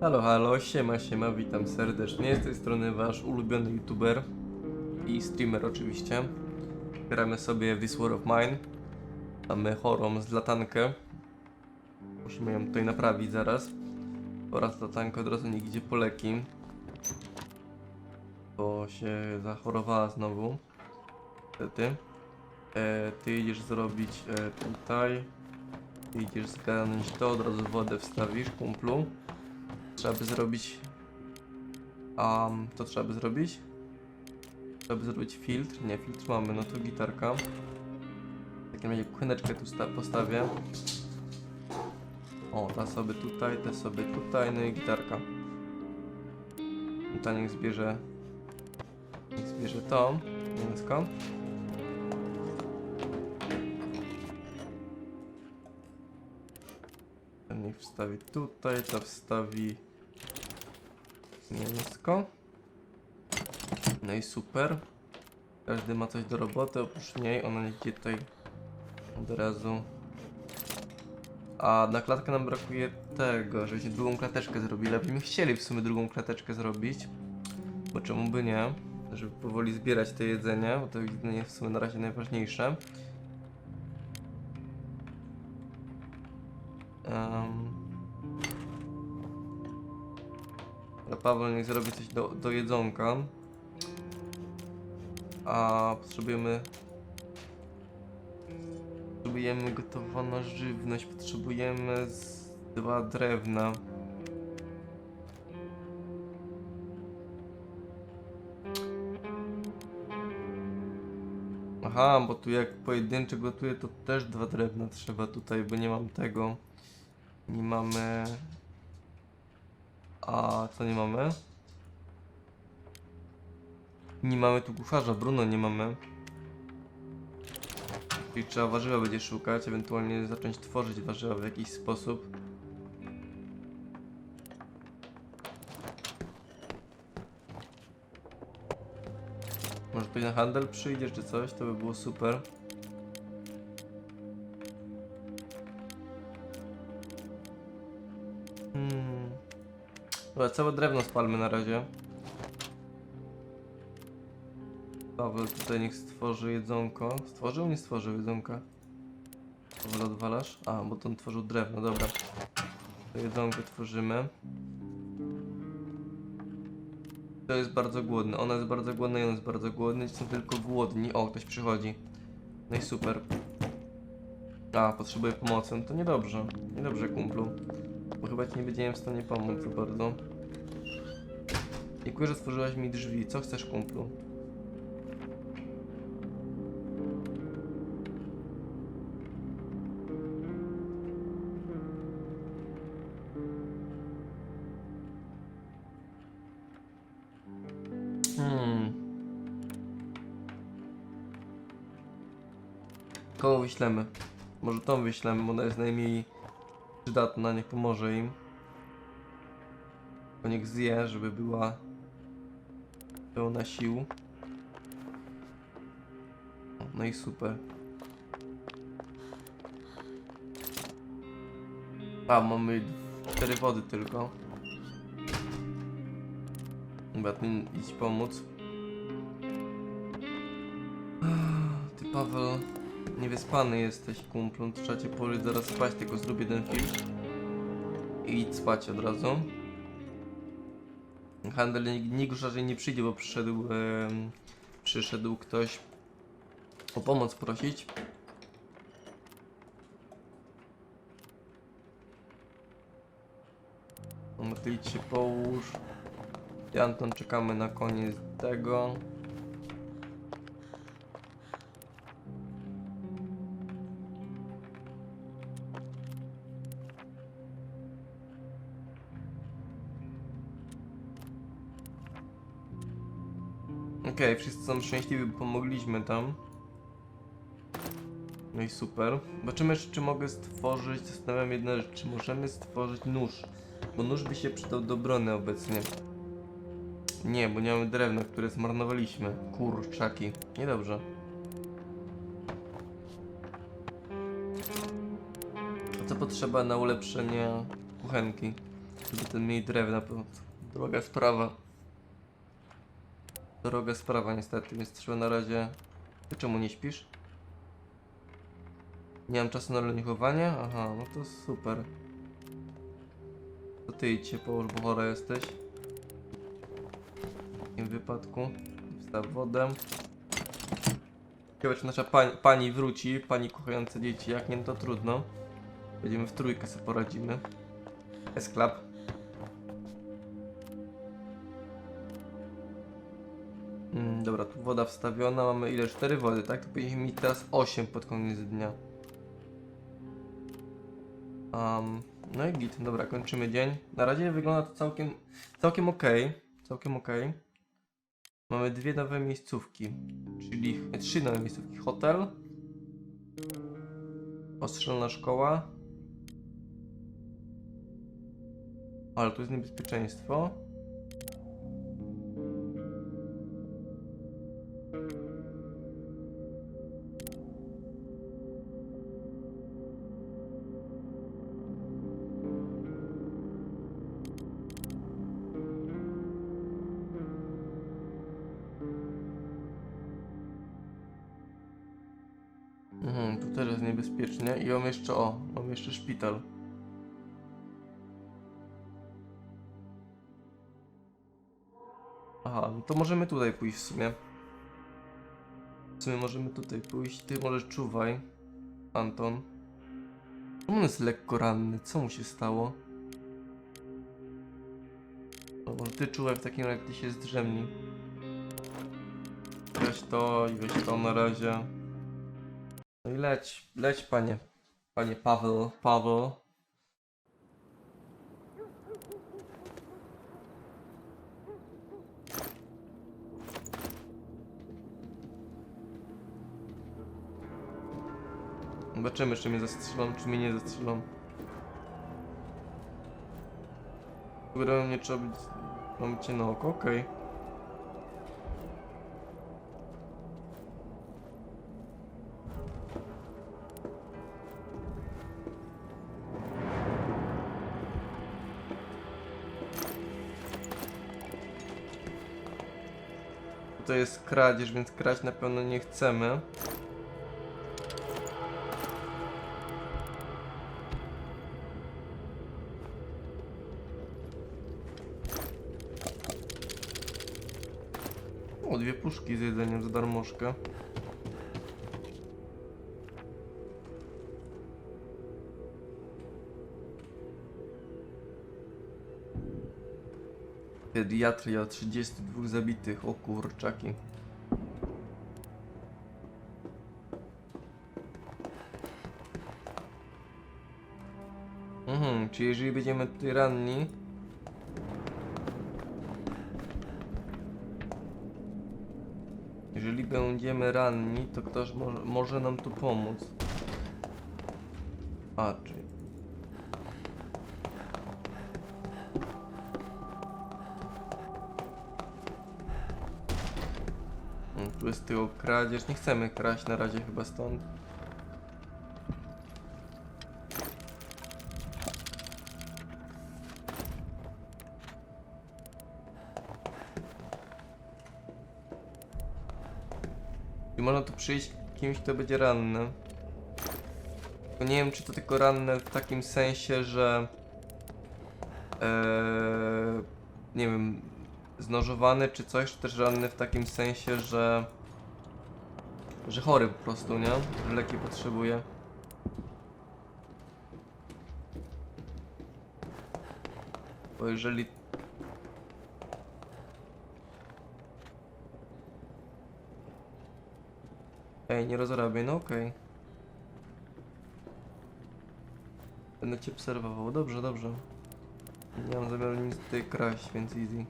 Halo, halo, siema, siema, witam serdecznie. Z tej strony wasz ulubiony youtuber i streamer oczywiście. Gramy sobie This War of Mine. Mamy chorą zlatankę. Musimy ją tutaj naprawić zaraz. Oraz latankę od razu niech idzie po leki. Bo się zachorowała znowu. Niestety. E, ty idziesz zrobić e, tutaj. Idziesz zgarnąć to, od razu wodę wstawisz, kumplu. Trzeba by zrobić. Um, to trzeba by zrobić? Trzeba by zrobić filtr. Nie, filtr mamy, no to gitarka. W takim razie kucheneczkę tu sta- postawię. O, ta sobie tutaj, te sobie tutaj, no i gitarka. I ta niech zbierze. Niech zbierze to. Ten niech wstawi tutaj, to wstawi mięsko. No i super. Każdy ma coś do roboty, oprócz niej ona idzie tutaj od razu. A na klatkę nam brakuje tego, żebyśmy drugą klateczkę zrobili. Ale byśmy chcieli w sumie drugą klateczkę zrobić. Bo czemu by nie? Żeby powoli zbierać te jedzenie, bo to jedzenie jest w sumie na razie najważniejsze. Um. Ale Paweł niech zrobi coś do, do jedzonka. A potrzebujemy. Potrzebujemy gotowaną żywność. Potrzebujemy z dwa drewna. Aha, bo tu jak pojedyncze gotuję, to też dwa drewna trzeba tutaj, bo nie mam tego. Nie mamy. A co nie mamy? Nie mamy tu kucharza, Bruno nie mamy. Czyli trzeba warzywa będzie szukać, ewentualnie zacząć tworzyć warzywa w jakiś sposób. Może ktoś na handel przyjdzie czy coś, to by było super. Dobra, całe drewno spalmy na razie. Paweł tutaj niech stworzy jedzonko. Stworzył? Nie stworzył jedzonka. Paweł odwalasz? A, bo to on tworzył drewno, dobra. To jedzonko tworzymy. To jest bardzo głodny. Ona jest bardzo głodna i on jest bardzo głodny. Są tylko głodni. O, ktoś przychodzi. No i super. A, potrzebuje pomocy. No to niedobrze. Niedobrze, kumplu. Bo chyba ci nie będziemy w stanie pomóc za bardzo. Dziękuję, że stworzyłaś mi drzwi. Co chcesz, kumplu? Hmm. Kogo wyślemy? Może tą wyślemy, bo ona jest najmniej przydatna, niech pomoże im. To niech zje, żeby była pełna sił. No i super. A, mamy cztery wody tylko. Dobra, ty idź pomóc. Ty Paweł, niewyspany jesteś kumplu, trzeba cię zaraz spać, tylko zrób jeden film. I idź spać od razu. Handel nikt już raczej nie przyjdzie, bo przyszedł, em, przyszedł ktoś o pomoc prosić. Idź się połóż. Anton czekamy na koniec tego. Okej, wszyscy są szczęśliwi, bo pomogliśmy tam. No i super. Zobaczymy, czy, mogę stworzyć. Zastanawiam jedna rzecz, czy możemy stworzyć nóż. Bo nóż by się przydał do obrony obecnie. Nie, bo nie mamy drewna, które zmarnowaliśmy. Kurczaki. Niedobrze. A co potrzeba na ulepszenie kuchenki? Żeby ten mniej drewna, droga sprawa. Droga sprawa niestety, więc trzeba na razie... Ty czemu nie śpisz? Nie mam czasu na leniuchowanie? Aha, no to super. To ty idź się połóż, bo chora jesteś. W takim wypadku. Wstaw wodę. Ciekawe, czy nasza pani, pani wróci, pani kochająca dzieci. Jak nie, no to trudno. Będziemy w trójkę sobie poradzimy. S-Club. Mm, dobra, tu woda wstawiona. Mamy ile? 4 wody, tak? To powinniśmy mieć teraz 8 pod koniec dnia. Um, no i git, dobra, kończymy dzień. Na razie wygląda to całkiem, całkiem ok. Całkiem ok. Mamy dwie nowe miejscówki, czyli trzy nowe miejscówki. Hotel, ostrzelna szkoła. Ale tu jest niebezpieczeństwo. Jest niebezpiecznie i mam jeszcze, o, mam jeszcze szpital. Aha, no to możemy tutaj pójść w sumie. W sumie możemy tutaj pójść. Ty możesz czuwaj, Anton. On jest lekko ranny, co mu się stało? No może ty czuwaj w takim razie, ty się zdrzemnij. Weź to i weź to na razie. No i leć, leć panie. Panie Paweł, Paweł. Zobaczymy, czy mnie zastrzelą, czy mnie nie zastrzelą. Które nie trzeba być... Mam cię na oko, okej. To jest kradzież, więc kraść na pewno nie chcemy. O, dwie puszki z jedzeniem za darmożkę. Pediatria 32 zabitych, o kurczaki. Mhm, czyli jeżeli będziemy tutaj ranni, Jeżeli będziemy ranni, to ktoś może, może nam tu pomóc. A, czyli... Mm, Tu jest tył kradzież. Nie chcemy kraść na razie chyba stąd. I można tu przyjść kimś, kto będzie ranny. Nie wiem, czy to tylko ranne w takim sensie, że... Eee, nie wiem, znożowany czy coś, czy też ranny w takim sensie, że... Że chory po prostu, nie? Leki potrzebuje. Bo jeżeli Ej, nie rozrabiaj, no okej. Będę cię obserwował. Dobrze, dobrze. Nie mam zamiaru nic tutaj kraść, więc easy.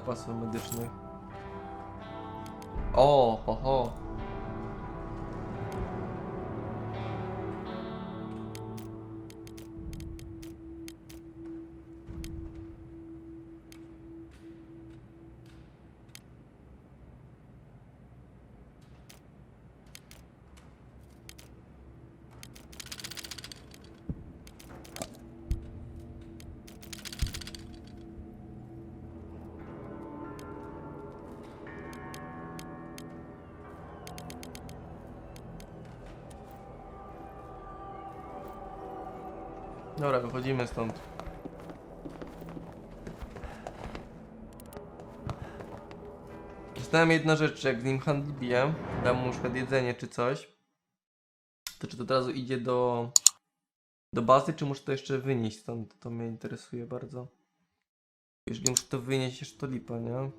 Zapasów medycznych. O, ho, Dobra, wychodzimy stąd. Zastanawiam jedna rzecz, jak z nim handluję, dam mu przykład jedzenie czy coś, to czy to od razu idzie do, do bazy, czy muszę to jeszcze wynieść stąd? To mnie interesuje bardzo. Jeżeli muszę to wynieść, jeszcze to lipa, nie?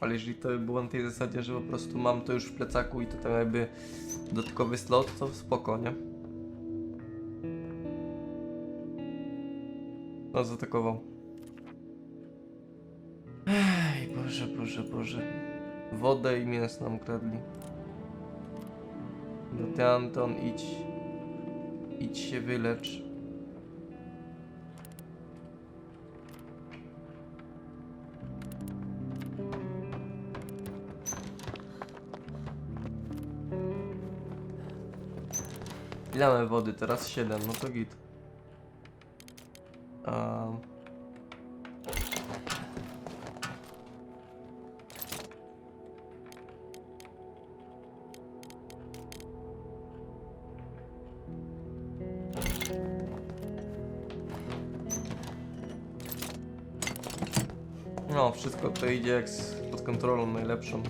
Ale jeżeli to by było na tej zasadzie, że po prostu mam to już w plecaku i to tam jakby dodatkowy slot, to spoko, nie? No zaatakował. Ej, Boże, Boże, Boże. Wodę i mięso nam kradli. No ty Anton, idź. Idź się wylecz. Ile mamy wody? Teraz 7, no to git. A... No, wszystko to idzie jak z, pod kontrolą najlepszą.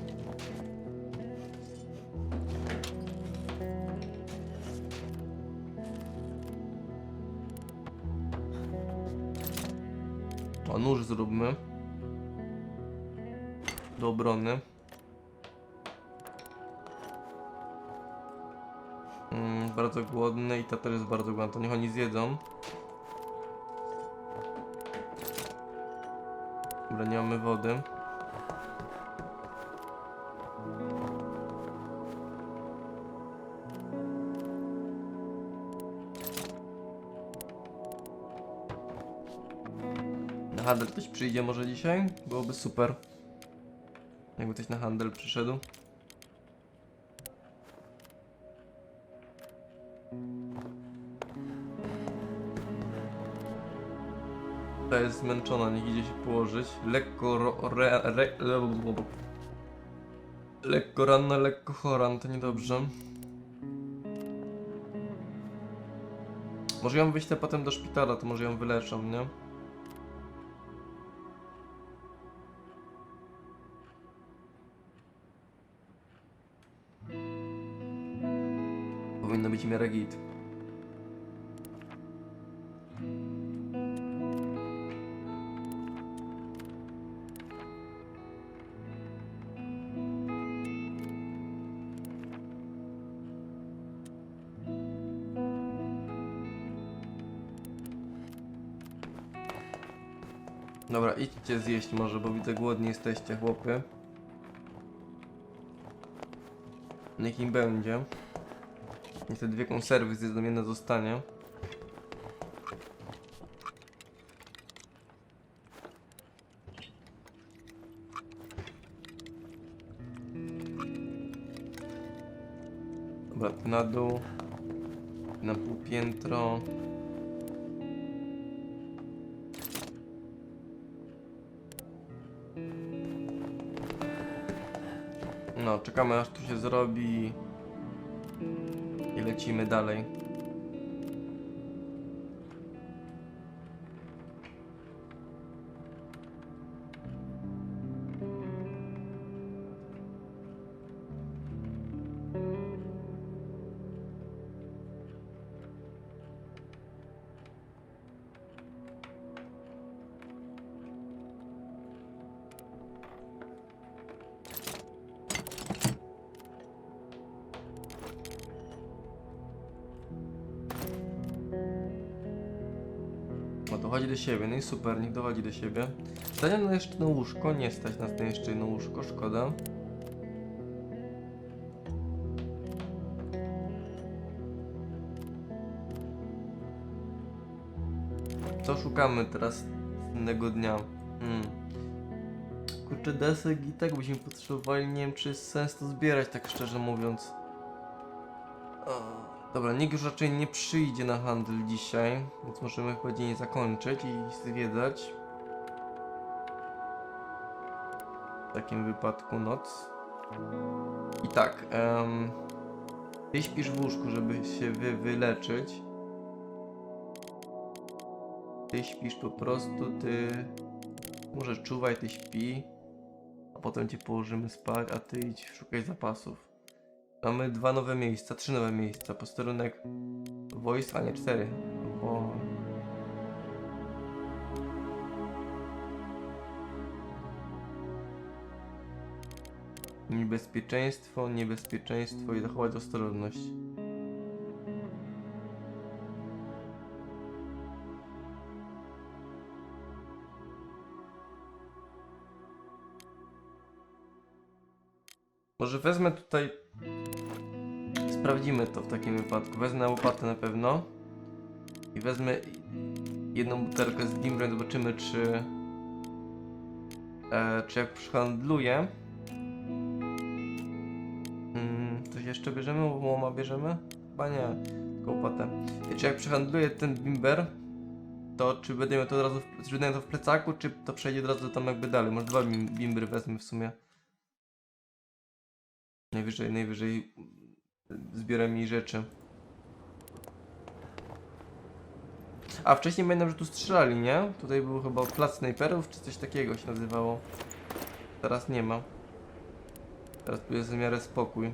O, nóż zróbmy. Do obrony. Mm, bardzo głodny i ta też jest bardzo głodna, to niech oni zjedzą. Dobra, nie mamy wody. Na handel ktoś przyjdzie może dzisiaj? Byłoby super. Jakby ktoś na handel przyszedł. Ta jest zmęczona, niech idzie się położyć. Lekko ro, re, re, le, Lekko ranna, lekko chora, no to niedobrze. Może ją wyślę potem do szpitala, to może ją wyleczą, nie? Powinno być w miarę git. Dobra, idźcie zjeść może, bo widzę głodni jesteście, chłopy. Niech im będzie. Niech te dwie konserwy zjedzą, jedna zostanie. Dobra, na dół. Na półpiętro. No, czekamy aż tu się zrobi i lecimy dalej. Dochodzi do siebie, no i super, niech dochodzi do siebie. Zdanie na jeszcze na łóżko, nie stać nas na jeszcze jedno łóżko, szkoda. Co szukamy teraz innego dnia? Hmm. Kurczę, desek i tak byśmy potrzebowali, nie wiem czy jest sens to zbierać, tak szczerze mówiąc. O, Dobra, nikt już raczej nie przyjdzie na handel dzisiaj, więc możemy chyba dzień zakończyć i zwiedzać. W takim wypadku noc. I tak, um, ty śpisz w łóżku, żeby się wy wyleczyć. Ty śpisz po prostu, ty... Może czuwaj, ty śpi. A potem cię położymy spać, a ty idź szukaj zapasów. Mamy dwa nowe miejsca, trzy nowe miejsca. Posterunek Voice, a nie cztery. Bo... Niebezpieczeństwo, niebezpieczeństwo i zachować ostrożność. Może wezmę tutaj. Sprawdzimy to w takim wypadku. Wezmę łopatę na pewno. I wezmę jedną butelkę z Gimbrem. Zobaczymy, czy. E, czy jak przyhandluję. Mm, coś jeszcze bierzemy? Łoma bierzemy? Chyba nie. Tylko łopatę. I czy jak przyhandluję ten bimber, to czy będę miał to od razu w, czy będę to w plecaku, czy to przejdzie od razu tam jakby dalej? Może dwa bim- bimbry wezmę w sumie. Najwyżej, najwyżej zbiera mi rzeczy. A wcześniej pamiętam, że tu strzelali, nie? Tutaj był chyba plac snajperów, czy coś takiego się nazywało. Teraz nie ma. Teraz tu jest w miarę spokój.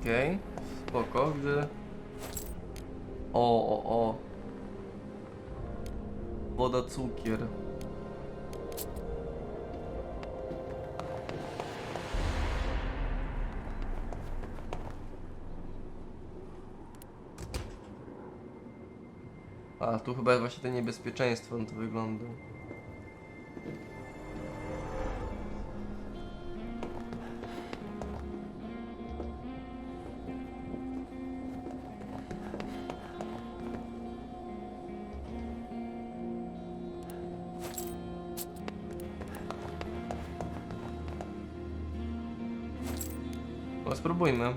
Okej, spoko, gdy... O, o, o. Woda, cukier. A, tu chyba właśnie to niebezpieczeństwo, no to wygląda. Spróbujmy.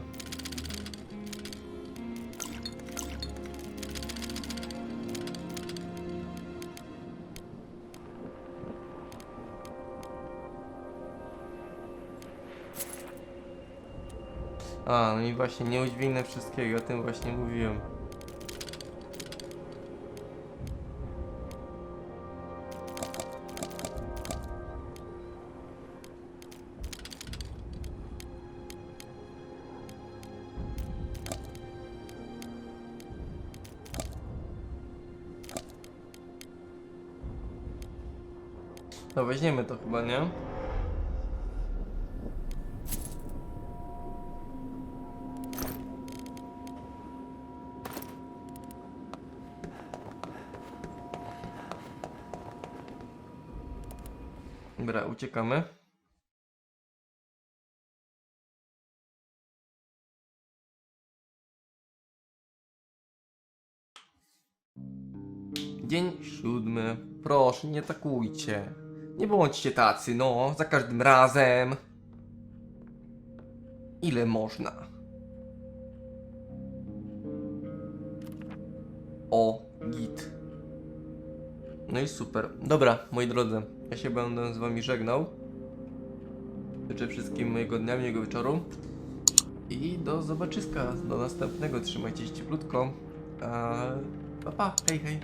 A, no i właśnie nie udźwignę wszystkiego, o tym właśnie mówiłem. No weźmiemy to chyba, nie? Dobra, uciekamy. Dzień siódmy. Proszę, nie atakujcie. Nie bądźcie tacy, no, za każdym razem. Ile można? O, git. No i super. Dobra, moi drodzy, ja się będę z wami żegnał. Życzę wszystkim mojego dnia, miłego wieczoru. I do zobaczyska, do następnego. Trzymajcie się cieplutko. A, pa, pa, hej, hej.